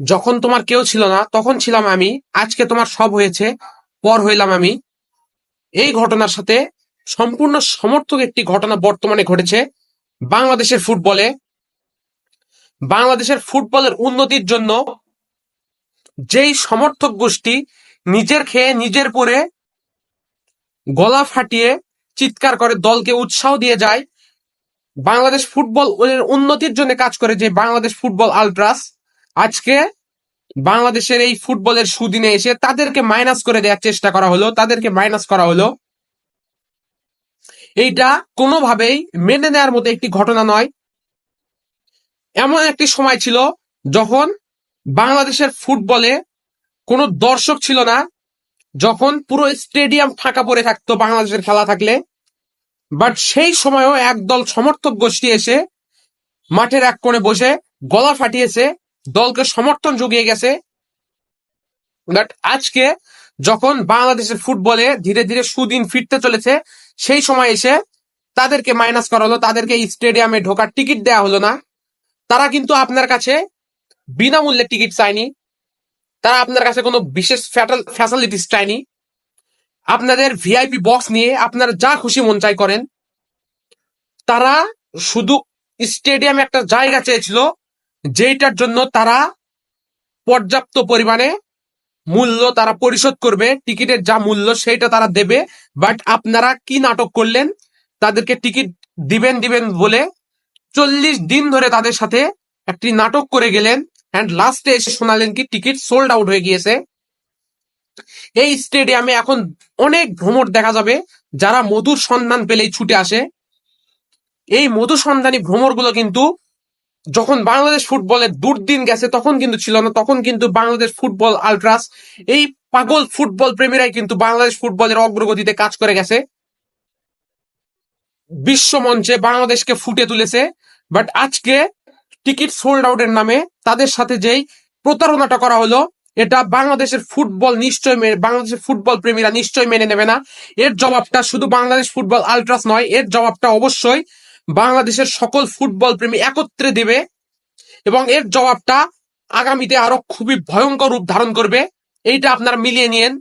যখন তোমার কেউ ছিল না, তখন ছিলাম আমি, আজকে তোমার সব হয়েছে, পর হইলাম আমি। এই ঘটনার সাথে সম্পূর্ণ সমর্থক একটি ঘটনা বর্তমানে ঘটেছে বাংলাদেশের ফুটবলে। বাংলাদেশের ফুটবলের উন্নতির জন্য যেই সমর্থক গোষ্ঠী নিজের খেয়ে নিজের পরে গলা ফাটিয়ে চিৎকার করে, দলকে উৎসাহ দিয়ে যায়, বাংলাদেশ ফুটবল উন্নতির জন্য কাজ করে যে বাংলাদেশ ফুটবল আলট্রাস আজকে বাংলাদেশের এই ফুটবলের সুদিনে এসে তাদেরকে মাইনাস করে দেওয়ার চেষ্টা করা হলো, তাদেরকে মাইনাস করা হলো। এইটা কোনোভাবেই মেনে নেওয়ার মতো একটি ঘটনা নয়। এমন একটি সময় ছিল যখন বাংলাদেশের ফুটবলে কোনো দর্শক ছিল না, যখন পুরো স্টেডিয়াম ফাঁকা পড়ে থাকতো বাংলাদেশের খেলা থাকলে। বাট সেই সময়ও একদল সমর্থক গোষ্ঠী এসে মাঠের এক কোণে বসে গলা ফাটিয়েছে দলকে সমর্থন জুগিয়ে গেছে। বাট আজকে যখন বাংলাদেশের ফুটবলে ধীরে ধীরে সুদিন ফিরতে চলেছে, সেই সময় এসে তাদেরকে মাইনাস করা হলো, তাদেরকে স্টেডিয়ামে ঢোকার টিকিট দেওয়া হলো না। তারা কিন্তু আপনার কাছে বিনামূল্যে টিকিট চায়নি। তারা আপনার কাছে কোনো বিশেষ ফ্যাসিলিটিস চায়নি। আপনাদের ভিআইপি বক্স নিয়ে আপনারা যা খুশি মন চাই করেন। তারা শুধু স্টেডিয়ামে একটা জায়গা চেয়েছিল যেটার জন্য তারা পর্যাপ্ত পরিমাণে মূল্য তারা পরিশোধ করবে, টিকিটের যা মূল্য সেইটা তারা দেবে। বাট আপনারা কি নাটক করলেন? তাদেরকে টিকিট দিবেন দিবেন বলে চল্লিশ দিন ধরে তাদের সাথে একটি নাটক করে গেলেন অ্যান্ড লাস্টে এসে শোনালেন কি টিকিট সোল্ড আউট হয়ে গিয়েছে। এই স্টেডিয়ামে এখন অনেক ভ্রমর দেখা যাবে, যারা মধুর সন্ধান পেলেই ছুটে আসে। এই মধু সন্ধানী ভ্রমরগুলো কিন্তু যখন বাংলাদেশ ফুটবলের দুর্দিন গেছে, তখন কিন্তু ছিল না, তখন কিন্তু বাংলাদেশ ফুটবল আলট্রাস, এই পাগল ফুটবল প্রেমীরাই কিন্তু বাংলাদেশ ফুটবলের অগ্রগতিতে কাজ করে গেছে। বিশ্ব মঞ্চে বাংলাদেশকে ফুটে তুলেছে বাট আজকে টিকিট সোল্ড আউটের নামে তাদের সাথে যেই প্রতারণাটা করা হলো, এটা বাংলাদেশের ফুটবল নিশ্চয় বাংলাদেশের ফুটবল প্রেমীরা নিশ্চয় মেনে নেবে না। এর জবাবটা শুধু বাংলাদেশ ফুটবল আলট্রাস নয়, এর জবাবটা অবশ্যই বাংলাদেশের সকল ফুটবল প্রেমী একত্রে দেবে এবং এর জবাবটা আগামীতে আরও খুবই ভয়ঙ্কর রূপ ধারণ করবে। এইটা আপনারা মিলিয়ে নিয়েন।